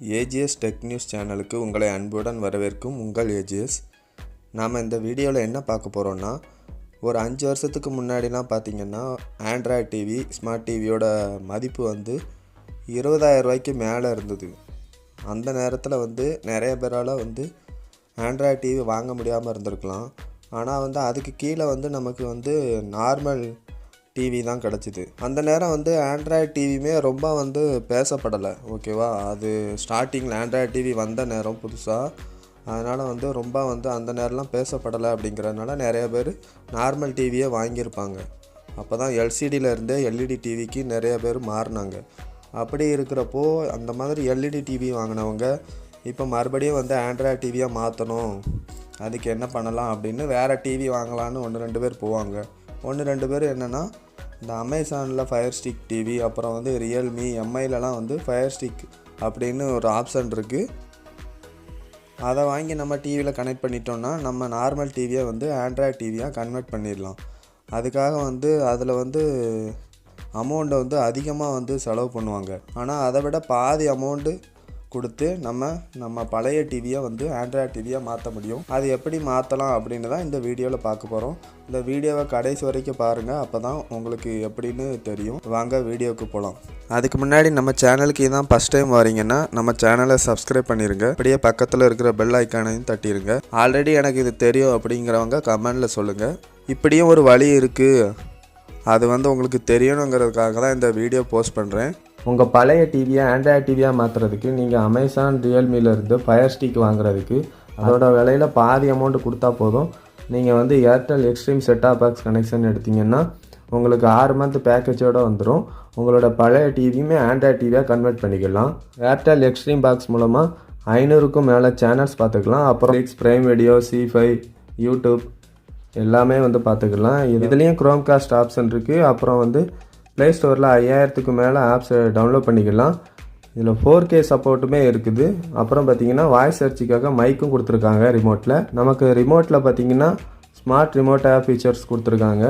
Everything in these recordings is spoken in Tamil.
ஏஜிஎஸ் டெக் நியூஸ் சேனலுக்கு உங்களை அன்புடன் வரவேற்கும் உங்கள் ஏஜிஎஸ். நாம் இந்த வீடியோவில் என்ன பார்க்க போகிறோன்னா ஒரு அஞ்சு வருஷத்துக்கு முன்னாடிலாம் பார்த்தீங்கன்னா ஆண்ட்ராய்ட் டிவி ஸ்மார்ட் டிவியோட மதிப்பு வந்து இருபதாயிரம் ரூபாய்க்கு மேலே இருந்தது. அந்த நேரத்தில் வந்து நிறைய பேரால் வந்து ஆண்ட்ராய்ட் டிவி வாங்க முடியாமல் இருந்திருக்கலாம். ஆனால் வந்து அதுக்கு கீழே வந்து நமக்கு வந்து நார்மல் டிவி தான் கிடச்சிது. அந்த நேரம் வந்து ஆண்ட்ராய்டு டிவியுமே ரொம்ப வந்து பேசப்படலை. ஓகேவா? அது ஸ்டார்டிங்கில் ஆண்ட்ராய்டு டிவி வந்த நேரம் புதுசாக அதனால் வந்து ரொம்ப வந்து அந்த நேரம்லாம் பேசப்படலை அப்படிங்கிறதுனால நிறைய பேர் நார்மல் டிவியே வாங்கியிருப்பாங்க. அப்போ தான் எல்சிடியிலேருந்தே எல்இடி டிவிக்கு நிறைய பேர் மாறினாங்க. அப்படி இருக்கிறப்போ அந்த மாதிரி எல்இடி டிவி வாங்கினவங்க இப்போ மறுபடியும் வந்து ஆண்ட்ராய்டு டிவியாக மாற்றணும் அதுக்கு என்ன பண்ணலாம் அப்படின்னு வேறு டிவி வாங்கலான்னு ஒன்று ரெண்டு பேர் போவாங்க. ஒன்று ரெண்டு பேர் என்னென்னா இந்த அமேசானில் ஃபயர் ஸ்டிக் டிவி அப்புறம் வந்து ரியல்மி எம்ஐலலாம் வந்து ஃபயர் ஸ்டிக் அப்படின்னு ஒரு ஆப்ஷன் இருக்குது அதை வாங்கி நம்ம டிவியில் கனெக்ட் பண்ணிட்டோம்னா நம்ம நார்மல் டிவியை வந்து ஆண்ட்ராய்ட் டிவியாக கன்வெர்ட் பண்ணிடலாம். அதுக்காக வந்து அதில் வந்து அமௌண்ட்டை வந்து அதிகமாக வந்து செலவு பண்ணுவாங்க. ஆனால் அதை விட பாதி அமௌண்ட்டு கொடுத்து நம்ம நம்ம பழைய டிவியை வந்து ஆண்ட்ராய்ட் டிவியாக மாற்ற முடியும். அது எப்படி மாற்றலாம் அப்படின்னு தான் இந்த வீடியோவில் பார்க்க போகிறோம் இந்த வீடியோவை கடைசி வரைக்கும் பாருங்கள் அப்போ தான் உங்களுக்கு எப்படின்னு தெரியும். வாங்க வீடியோவுக்கு போகலாம் அதுக்கு முன்னாடி நம்ம சேனலுக்கு இதான் ஃபஸ்ட் டைம் வரீங்கன்னா நம்ம சேனலை சப்ஸ்கிரைப் பண்ணிடுங்க அப்படியே பக்கத்தில் இருக்கிற பெல் ஐக்கானையும் தட்டிடுங்க ஆல்ரெடி எனக்கு இது தெரியும் அப்படிங்கிறவங்க கமெண்டில் சொல்லுங்கள் இப்படியும் ஒரு வழி இருக்குது அது வந்து உங்களுக்கு தெரியணுங்கிறதுக்காக தான் இந்த வீடியோ போஸ்ட் பண்ணுறேன் உங்கள் பழைய டிவியை ஆண்ட்ராய்ட் டிவியாக மாற்றுறதுக்கு நீங்கள் அமேசான் ரியல்மிலேருந்து ஃபயர் ஸ்டிக் வாங்குறதுக்கு அதோட விலையில் பாதி அமௌண்ட் கொடுத்தா போதும். நீங்கள் வந்து Airtel Xstream setup box connection எடுத்தீங்கன்னா உங்களுக்கு ஆறு மந்த் பேக்கேஜோடு வந்துடும் உங்களோட பழைய டிவியுமே ஆண்ட்ராய்ட் டிவியாக கன்வெர்ட் பண்ணிக்கலாம். ஏர்டெல் எக்ஸ்ட்ரீம் பாக்ஸ் மூலமாக ஐநூறுக்கும் மேலே சேனல்ஸ் பார்த்துக்கலாம். அப்புறம் six prime video Zee five YouTube எல்லாமே வந்து பார்த்துக்கலாம். இதுலேயும் க்ரோம் காஸ்ட் ஆப்ஷன் இருக்குது அப்புறம் வந்து ப்ளே ஸ்டோரில் ஐயாயிரத்துக்கு மேலே ஆப்ஸை டவுன்லோட் பண்ணிக்கலாம். இதில் ஃபோர் கே சப்போர்ட்டுமே இருக்குது. அப்புறம் பார்த்தீங்கன்னா வாய்ஸ் சர்ச்சுக்காக மைக்கும் கொடுத்துருக்காங்க ரிமோட்டில் நமக்கு ரிமோட்டில் பார்த்தீங்கன்னா ஸ்மார்ட் ரிமோட் ஆப் ஃபீச்சர்ஸ் கொடுத்துருக்காங்க.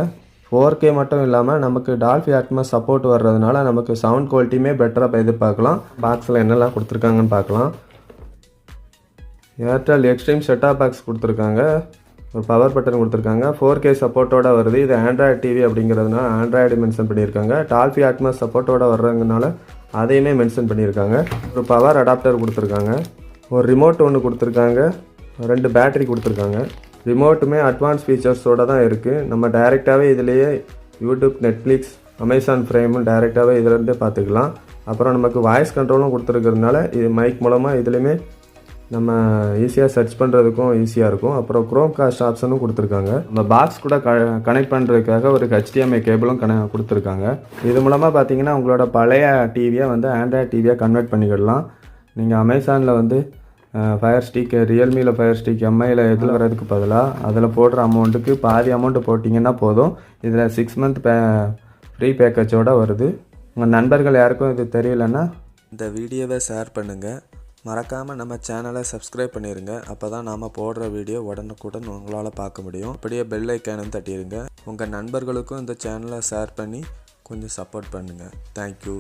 ஃபோர் கே மட்டும் இல்லாமல் நமக்கு டால்ஃபி ஆட்மா சப்போர்ட் வர்றதுனால நமக்கு சவுண்ட் குவாலிட்டியுமே பெட்டராக எதிர்பார்க்கலாம். பாக்ஸில் என்னெல்லாம் கொடுத்துருக்காங்கன்னு பார்க்கலாம் ஏர்டெல் எக்ஸ்ட்ரீம் செட்டாப் பாக்ஸ் கொடுத்துருக்காங்க. ஒரு பவர் பட்டன் கொடுத்துருக்காங்க. ஃபோர் கே சப்போர்ட்டோட வருது. இது ஆண்ட்ராய்டு டிவி அப்படிங்கிறதுனால ஆண்ட்ராய்டு மென்ஷன் பண்ணியிருக்காங்க. டால்ஃபி ஆட்மாஸ் சப்போர்ட்டோட வர்றதுனால அதையுமே மென்ஷன் பண்ணியிருக்காங்க. ஒரு பவர் அடாப்டர் கொடுத்துருக்காங்க. ஒரு ரிமோட் ஒன்று கொடுத்துருக்காங்க. ரெண்டு பேட்டரி கொடுத்துருக்காங்க. ரிமோட்டுமே அட்வான்ஸ் ஃபீச்சர்ஸோட தான் இருக்குது நம்ம டைரெக்டாகவே இதுலேயே யூடியூப் நெட்ஃப்ளிக்ஸ் அமேசான் ஃப்ரேமும் டைரெக்டாகவே இதிலேருந்தே பார்த்துக்கலாம். அப்புறம் நமக்கு வாய்ஸ் கண்ட்ரோலும் கொடுத்துருக்கிறதுனால இது மைக் மூலமாக இதுலேயுமே நம்ம ஈஸியாக சர்ச் பண்ணுறதுக்கும் ஈஸியாக இருக்கும். அப்புறம் க்ரோம் காஸ்ட் ஆப்ஷனும் கொடுத்துருக்காங்க. நம்ம பாக்ஸ் கூட க கனெக்ட் பண்ணுறதுக்காக ஒரு ஹெச்டிஎம்ஐ கேபிளும் கன கொடுத்துருக்காங்க. இது மூலமாக பார்த்தீங்கன்னா உங்களோட பழைய டிவியை வந்து ஆண்ட்ராய்ட் டிவியாக கன்வெர்ட் பண்ணிக்கிடலாம். நீங்கள் அமேசானில் வந்து ஃபயர் ஸ்டிக் ரியல்மியில் ஃபயர் ஸ்டிக் எம்ஐயில் எதில் வர்றதுக்கு பதிலாக அதில் போடுற அமௌண்ட்டுக்கு பாதி அமௌண்ட்டு போட்டிங்கன்னா போதும். இதில் சிக்ஸ் மந்த் பே ஃப்ரீ பேக்கேஜோடு வருது. உங்கள் நண்பர்கள் யாருக்கும் இது தெரியலன்னா இந்த வீடியோவை ஷேர் பண்ணுங்கள் மறக்காமல் நம்ம சேனலை சப்ஸ்கிரைப் பண்ணிடுங்க அப்போ தான் நாம் போடுற வீடியோ உடனுக்குடன் உங்களால் பார்க்க முடியும். அப்படியே பெல் ஐக்கானும் தட்டிடுங்க உங்கள் நண்பர்களுக்கும் இந்த சேனலை ஷேர் பண்ணி கொஞ்சம் சப்போர்ட் பண்ணுங்கள் தேங்க்யூ